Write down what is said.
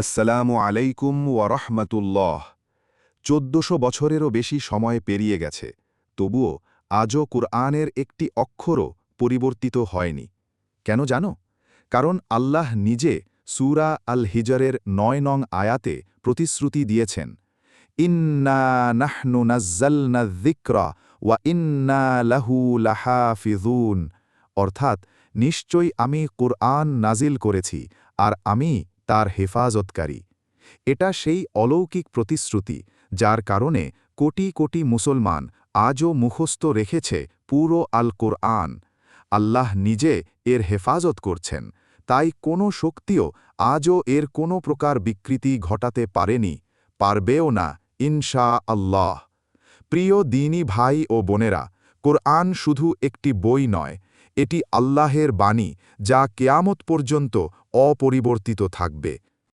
আসসালামু আলাইকুম ওয়ারহমাতুল্লাহ চোদ্দশো বছরেরও বেশি সময় পেরিয়ে গেছে, তবুও আজও কুরআনের একটি অক্ষরও পরিবর্তিত হয়নি। কেন জানো? কারণ আল্লাহ নিজে সূরা আল হিজরের নয় নং আয়াতে প্রতিশ্রুতি দিয়েছেন, ইন্না নাহনু নাজ্জালনা যিকরা ওয়া ইন্না লাহু লাহাফিজুন অর্থাৎ, নিশ্চয়ই আমি কুরআন নাজিল করেছি, আর আমি তার হেফাজতকারী। এটা সেই অলৌকিক প্রতিশ্রুতি যার কারণে কোটি কোটি মুসলমান আজও মুখস্থ রেখেছে পুরো আল কোরআন আল্লাহ নিজে এর হেফাজত করছেন, তাই কোনো শক্তিও আজও এর কোনো প্রকার বিকৃতি ঘটাতে পারেনি, পারবেও না ইনশা আল্লাহ প্রিয় দিনী ভাই ও বোনেরা, কোরআন শুধু একটি বই নয়, এটি আল্লাহের বাণী যা কেয়ামত পর্যন্ত অপরিবর্তিত থাকবে।